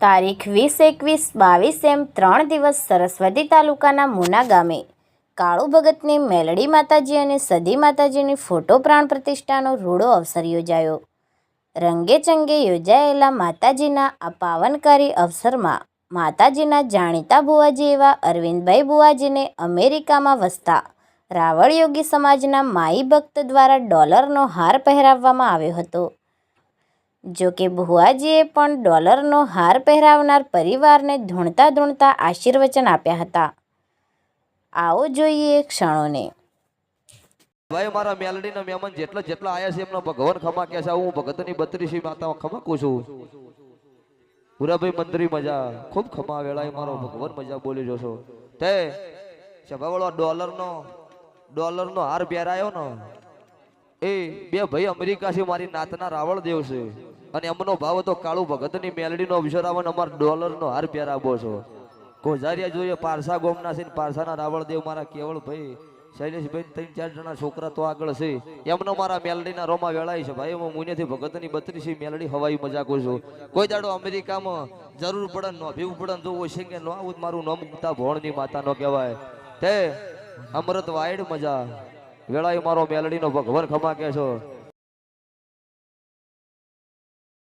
તારીખ વીસ એકવીસ બાવીસ એમ ત્રણ દિવસ સરસ્વતી તાલુકાના મુના ગામે. કાળુ ભગતની મેલડી માતાજી અને સદી માતાજીની ફોટો પ્રાણ પ્રતિષ્ઠાનો રૂડો અવસર યોજાયો. રંગે ચંગે યોજાયેલા માતાજીના આ પાવનકારી અવસરમાં માતાજીના જાણીતા બુવાજી એવા અરવિંદભાઈ બુવાજીને અમેરિકામાં વસતા રાવળ યોગી સમાજના માઈ ભક્ત દ્વારા ડોલરનો હાર પહેરાવવામાં આવ્યો હતો. જો કે ભુવાજીએ પણ ડોલરનો હાર પહેરાવનાર પરિવારને ધૂણતા ધૂણતા આશીર્વચન આપ્યા હતા. આવો જોઈએ ક્ષણોને. ભાઈ, મારા મેલડીના મહેમાન જેટલા જેટલા આયા છે, એમના ભગવાન ખમા કે છે. હું ભગતની બત્રીસી માતા ખમાકું છું. પુરાભાઈ મંત્રી મજા. ખૂબ ખમા વેળાએ મારો ભગવાન મજા બોલી જોશો તે સભાવાળો ડોલરનો ડોલરનો હાર પહેરાયો ને, એ બે ભાઈ અમેરિકા છે, મારી નાતના રાવળ દેવ છે. અને એમનો ભાવ હતો કાળુ ભગતની મેલડીનો અવસર આવે ને અમાર ડોલરનો હાર પહેરાવો છો. કોઝારિયા જોઈએ, પારસા ગોમના છે ને પારસાના રાવળ દેવ મારા કેવળ ભાઈ, શૈલેષભાઈ ત્રણ ચાર જણા છોકરા તો આગળ છે. એમનો મારા મેલડીના રોમાં વેળાય છે. ભાઈ, હું મુનેથી ભગતની બત્રીસી મેલડી હવાઈ મજાકું છું. કોઈ દાડો અમેરિકામાં જરૂર પડે ન ભીવું પડે ને જો હોય છે કે ન આવું મારું નામ મુકતા ભોણની માતા નો કહેવાય. તે અમૃત વાયડ મજા. વેળાય મારો મેલડીનો ભગવાન ખમા કે છો